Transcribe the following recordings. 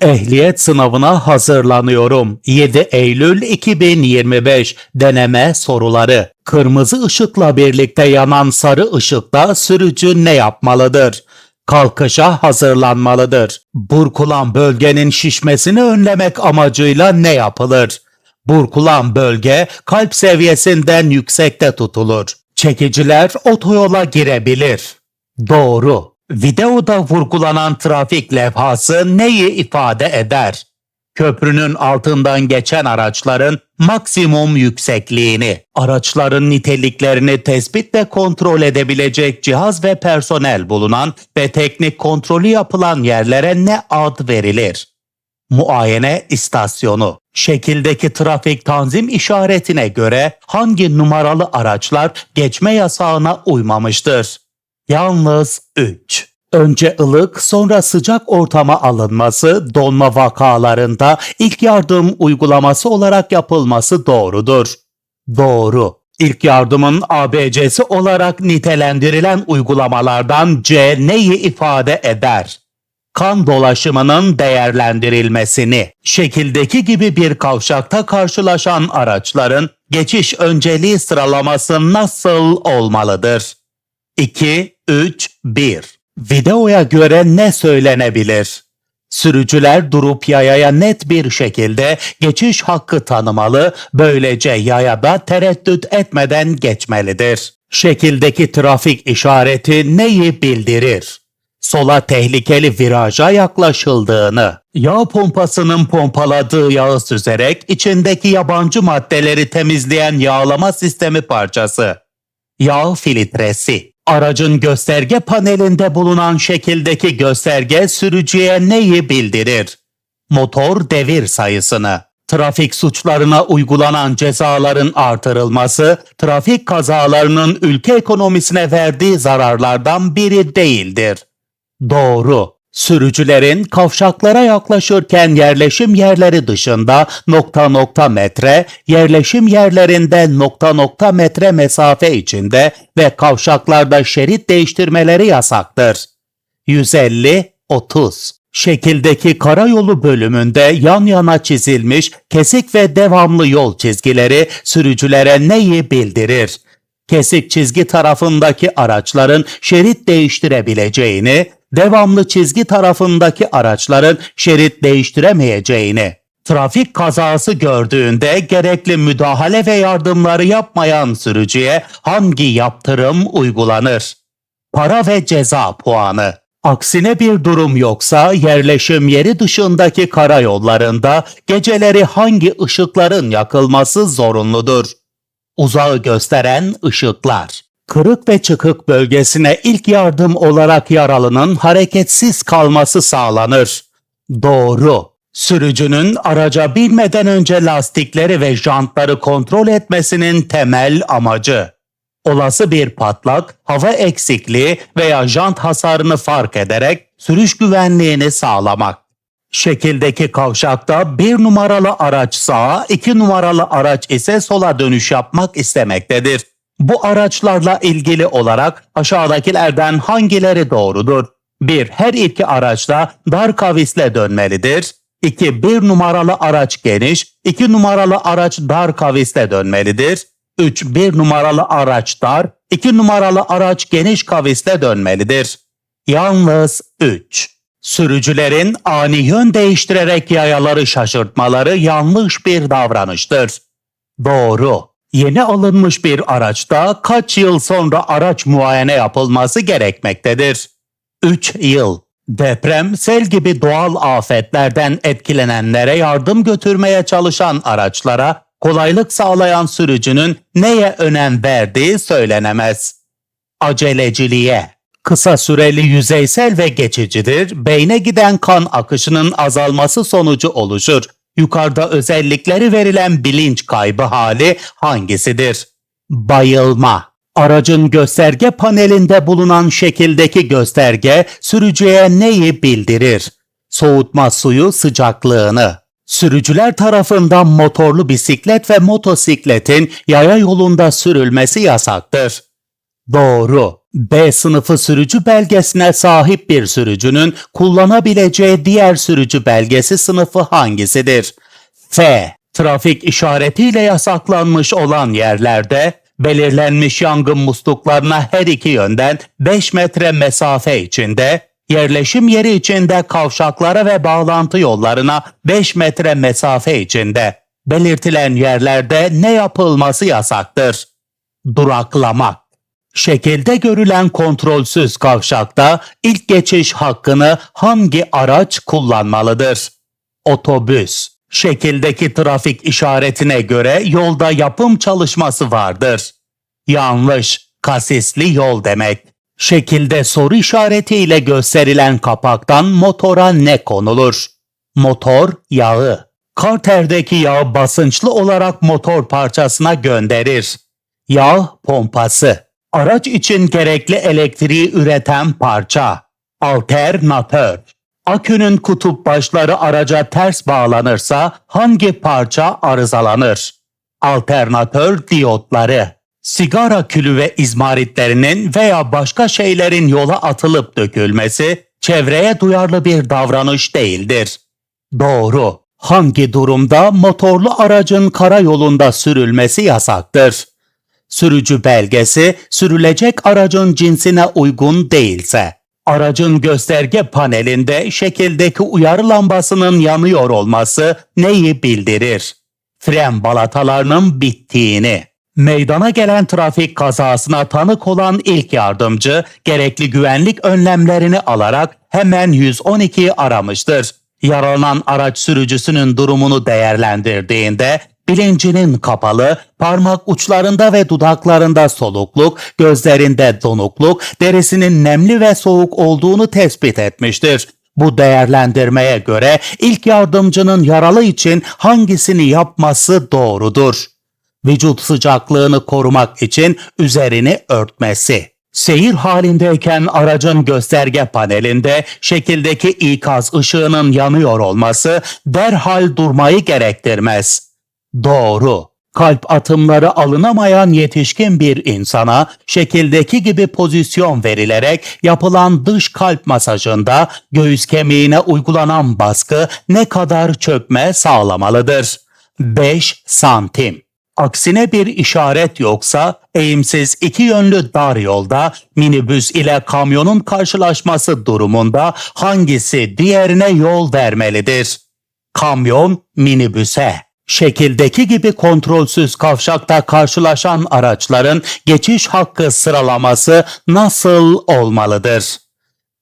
Ehliyet sınavına hazırlanıyorum. 7 Eylül 2025 deneme soruları. Kırmızı ışıkla birlikte yanan sarı ışıkta sürücü ne yapmalıdır? Kalkışa hazırlanmalıdır. Burkulan bölgenin şişmesini önlemek amacıyla ne yapılır? Burkulan bölge kalp seviyesinden yüksekte tutulur. Çekiciler otoyola girebilir. Doğru. Videoda vurgulanan trafik levhası neyi ifade eder? Köprünün altından geçen araçların maksimum yüksekliğini, araçların niteliklerini tespit ve kontrol edebilecek cihaz ve personel bulunan ve teknik kontrolü yapılan yerlere ne ad verilir? Muayene istasyonu. Şekildeki trafik tanzim işaretine göre hangi numaralı araçlar geçme yasağına uymamıştır? Yalnız 3. Önce ılık sonra sıcak ortama alınması donma vakalarında ilk yardım uygulaması olarak yapılması doğrudur. Doğru. İlk yardımın ABC'si olarak nitelendirilen uygulamalardan C neyi ifade eder? kan dolaşımının değerlendirilmesini, şekildeki gibi bir kavşakta karşılaşan araçların geçiş önceliği sıralaması nasıl olmalıdır? 2, 3, 1. Videoya göre ne söylenebilir? Sürücüler durup yayaya net bir şekilde geçiş hakkı tanımalı, böylece yayada tereddüt etmeden geçmelidir. Şekildeki trafik işareti neyi bildirir? sola tehlikeli viraja yaklaşıldığını, yağ pompasının pompaladığı yağı süzerek içindeki yabancı maddeleri temizleyen yağlama sistemi parçası, yağ filtresi, aracın gösterge panelinde bulunan şekildeki gösterge sürücüye neyi bildirir? Motor devir sayısını, trafik suçlarına uygulanan cezaların artırılması, trafik kazalarının ülke ekonomisine verdiği zararlardan biri değildir. Doğru. Sürücülerin kavşaklara yaklaşırken yerleşim yerleri dışında nokta nokta metre, yerleşim yerlerinde nokta nokta metre mesafe içinde ve kavşaklarda şerit değiştirmeleri yasaktır. 150-30 Şekildeki karayolu bölümünde yan yana çizilmiş kesik ve devamlı yol çizgileri sürücülere neyi bildirir? Kesik çizgi tarafındaki araçların şerit değiştirebileceğini, devamlı çizgi tarafındaki araçların şerit değiştiremeyeceğini, trafik kazası gördüğünde gerekli müdahale ve yardımları yapmayan sürücüye hangi yaptırım uygulanır? Para ve ceza puanı. Aksine bir durum yoksa yerleşim yeri dışındaki karayollarında geceleri hangi ışıkların yakılması zorunludur? Uzağı gösteren ışıklar. Kırık ve çıkık bölgesine ilk yardım olarak yaralının hareketsiz kalması sağlanır. Doğru. Sürücünün araca binmeden önce lastikleri ve jantları kontrol etmesinin temel amacı. Olası bir patlak, hava eksikliği veya jant hasarını fark ederek sürüş güvenliğini sağlamak. Şekildeki kavşakta bir numaralı araç sağa, iki numaralı araç ise sola dönüş yapmak istemektedir. Bu araçlarla ilgili olarak aşağıdakilerden hangileri doğrudur? 1. Her iki araçta dar kavisle dönmelidir. 2. Bir numaralı araç geniş, 2 numaralı araç dar kavisle dönmelidir. 3. Bir numaralı araç dar, 2 numaralı araç geniş kavisle dönmelidir. Yalnız 3. Sürücülerin ani yön değiştirerek yayaları şaşırtmaları yanlış bir davranıştır. Doğru. Yeni alınmış bir araçta kaç yıl sonra araç muayene yapılması gerekmektedir? 3 yıl. Deprem, sel gibi doğal afetlerden etkilenenlere yardım götürmeye çalışan araçlara kolaylık sağlayan sürücünün neye önem verdiği söylenemez. Aceleciliğe kısa süreli yüzeysel ve geçicidir, beyne giden kan akışının azalması sonucu oluşur. Yukarıda özellikleri verilen bilinç kaybı hali hangisidir? Bayılma. Aracın gösterge panelinde bulunan şekildeki gösterge sürücüye neyi bildirir? Soğutma suyu sıcaklığını. Sürücüler tarafından motorlu bisiklet ve motosikletin yaya yolunda sürülmesi yasaktır. Doğru. B sınıfı sürücü belgesine sahip bir sürücünün kullanabileceği diğer sürücü belgesi sınıfı hangisidir? F. Trafik işaretiyle yasaklanmış olan yerlerde belirlenmiş yangın musluklarına her iki yönden 5 metre mesafe içinde, yerleşim yeri içinde kavşaklara ve bağlantı yollarına 5 metre mesafe içinde belirtilen yerlerde ne yapılması yasaktır? Duraklamak. Şekilde görülen kontrolsüz kavşakta ilk geçiş hakkını hangi araç kullanmalıdır? Otobüs. Şekildeki trafik işaretine göre yolda yapım çalışması vardır. Yanlış. Kasisli yol demek. Şekilde soru işaretiyle gösterilen kapaktan motora ne konulur? Motor yağı. Karterdeki yağ basınçlı olarak motor parçasına gönderir. Yağ pompası. Araç için gerekli elektriği üreten parça. Alternatör. Akünün kutup başları araca ters bağlanırsa hangi parça arızalanır? Alternatör diyotları. Sigara külü ve izmaritlerinin veya başka şeylerin yola atılıp dökülmesi çevreye duyarlı bir davranış değildir. Doğru. Hangi durumda motorlu aracın karayolunda sürülmesi yasaktır? Sürücü belgesi sürülecek aracın cinsine uygun değilse, aracın gösterge panelinde şekildeki uyarı lambasının yanıyor olması neyi bildirir? Fren balatalarının bittiğini. Meydana gelen trafik kazasına tanık olan ilk yardımcı gerekli güvenlik önlemlerini alarak hemen 112'yi aramıştır. Yaralanan araç sürücüsünün durumunu değerlendirdiğinde bilincinin kapalı, parmak uçlarında ve dudaklarında solukluk, gözlerinde donukluk, derisinin nemli ve soğuk olduğunu tespit etmiştir. Bu değerlendirmeye göre ilk yardımcının yaralı için hangisini yapması doğrudur? Vücut sıcaklığını korumak için üzerini örtmesi. Seyir halindeyken aracın gösterge panelinde şekildeki ikaz ışığının yanıyor olması derhal durmayı gerektirmez. Doğru. Kalp atımları alınamayan yetişkin bir insana şekildeki gibi pozisyon verilerek yapılan dış kalp masajında göğüs kemiğine uygulanan baskı ne kadar çökme sağlamalıdır? 5 santim. Aksine bir işaret yoksa eğimsiz iki yönlü dar yolda minibüs ile kamyonun karşılaşması durumunda hangisi diğerine yol vermelidir? Kamyon minibüse. Şekildeki gibi kontrolsüz kavşakta karşılaşan araçların geçiş hakkı sıralaması nasıl olmalıdır?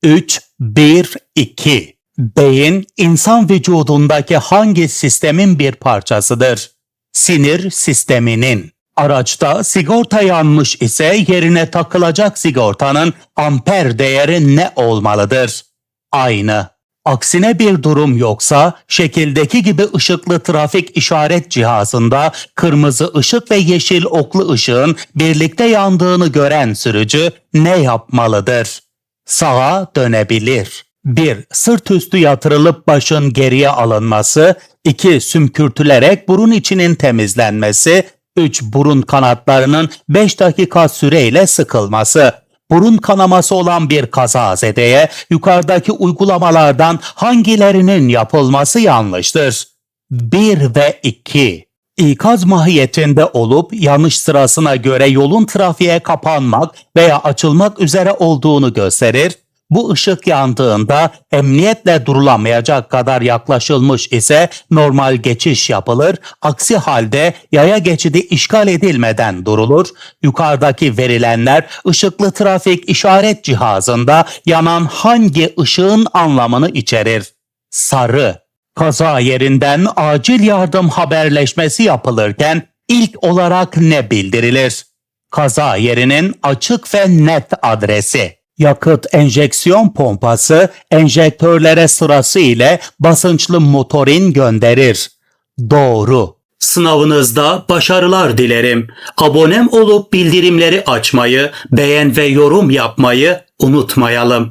3, 1, 2. Beyin insan vücudundaki hangi sistemin bir parçasıdır? Sinir sisteminin. Araçta sigorta yanmış ise yerine takılacak sigortanın amper değeri ne olmalıdır? Aynı. Aksine bir durum yoksa şekildeki gibi ışıklı trafik işaret cihazında kırmızı ışık ve yeşil oklu ışığın birlikte yandığını gören sürücü ne yapmalıdır? Sağa dönebilir. 1. Sırt üstü yatırılıp başın geriye alınması. 2. Sümkürtülerek burun içinin temizlenmesi. 3. Burun kanatlarının 5 dakika süreyle sıkılması burun kanaması olan bir kazazedeye yukarıdaki uygulamalardan hangilerinin yapılması yanlıştır? 1 ve 2. İkaz mahiyetinde olup yanlış sırasına göre yolun trafiğe kapanmak veya açılmak üzere olduğunu gösterir bu ışık yandığında emniyetle durulamayacak kadar yaklaşılmış ise normal geçiş yapılır, aksi halde yaya geçidi işgal edilmeden durulur. Yukarıdaki verilenler ışıklı trafik işaret cihazında yanan hangi ışığın anlamını içerir? Sarı. Kaza yerinden acil yardım haberleşmesi yapılırken ilk olarak ne bildirilir? Kaza yerinin açık ve net adresi yakıt enjeksiyon pompası enjektörlere sırası ile basınçlı motorin gönderir. Doğru. Sınavınızda başarılar dilerim. Abonem olup bildirimleri açmayı, beğen ve yorum yapmayı unutmayalım.